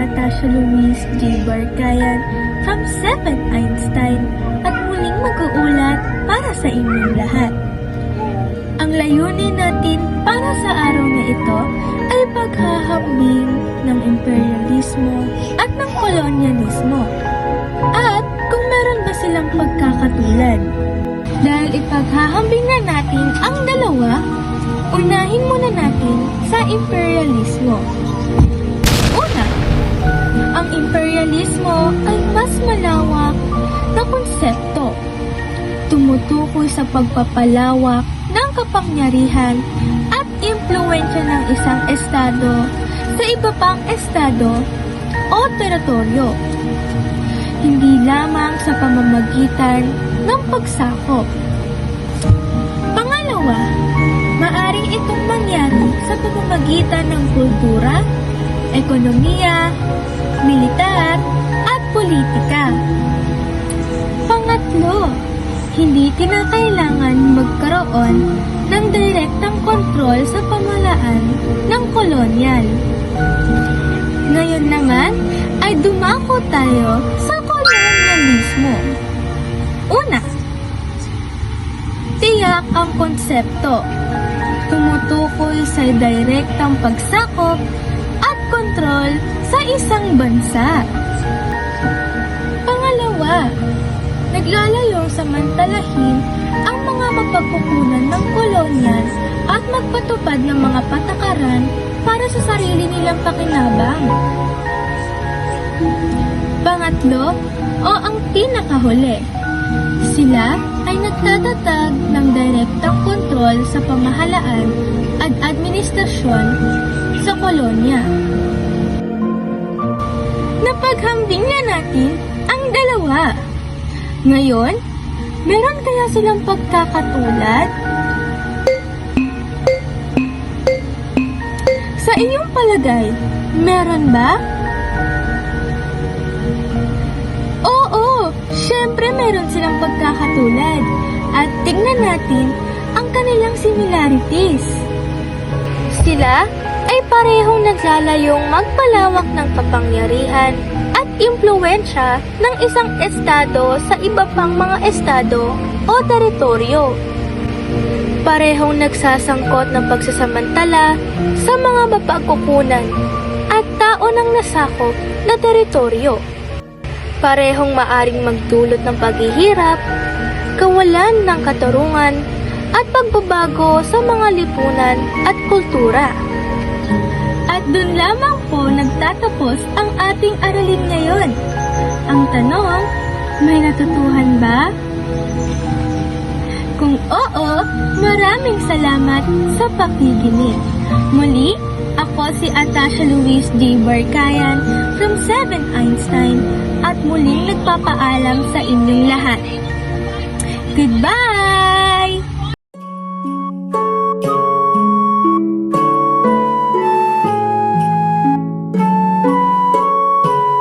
Atasha Louise J. Barkayan from 7 Einstein at muling mag-uulat para sa inyong lahat. Ang layunin natin para sa araw na ito ay paghahambing ng imperialismo at ng kolonyalismo. At kung meron ba silang pagkakatulad. Dahil ipaghahambing na natin ang dalawa, unahin muna natin sa imperialismo. Ang imperialismo ay mas malawak na konsepto. Tumutukoy sa pagpapalawak ng kapangyarihan at impluensya ng isang estado sa iba pang estado o teritoryo. Hindi lamang sa pamamagitan ng pagsakop. Pangalawa, maaring itong mangyari sa pamamagitan ng kultura, ekonomiya, militar, at politika. Pangatlo, hindi kinakailangan magkaroon ng direktang kontrol sa pamalaan ng kolonyal. Ngayon naman ay dumako tayo sa kolonyalismo. Una, tiyak ang konsepto. Tumutukoy sa direktang pagsakop at kontrol sa isang bansa. Pangalawa, naglalayong samantalahin ang mga mapagkukunan ng kolonyal at magpatupad ng mga patakaran para sa sarili nilang pakinabang. Pangatlo, o ang pinakahuli, sila ay nagtatatag ng direktang kontrol sa pamahalaan at administrasyon sa kolonya. Napaghambing na natin ang dalawa. Ngayon, meron kaya silang pagkakatulad? Sa iyong palagay, meron ba? Oo, syempre meron silang pagkakatulad. At tingnan natin ang kanilang similarities. Sila parehong naglalayong magpalawak ng kapangyarihan at impluensya ng isang estado sa iba pang mga estado o teritoryo. Parehong nagsasangkot ng pagsasamantala sa mga mapagkukunan at tao ng nasakop na teritoryo. Parehong maaring magdulot ng paghihirap, kawalan ng katarungan, at pagbabago sa mga lipunan at kultura. At dun lamang po nagtatapos ang ating aralin ngayon. Ang tanong, may natutuhan ba? Kung oo, maraming salamat sa pakikinig. Muli, ako si Atasha Louise J. Barkayan from 7 Einstein at muling nagpapaalam sa inyong lahat. Goodbye!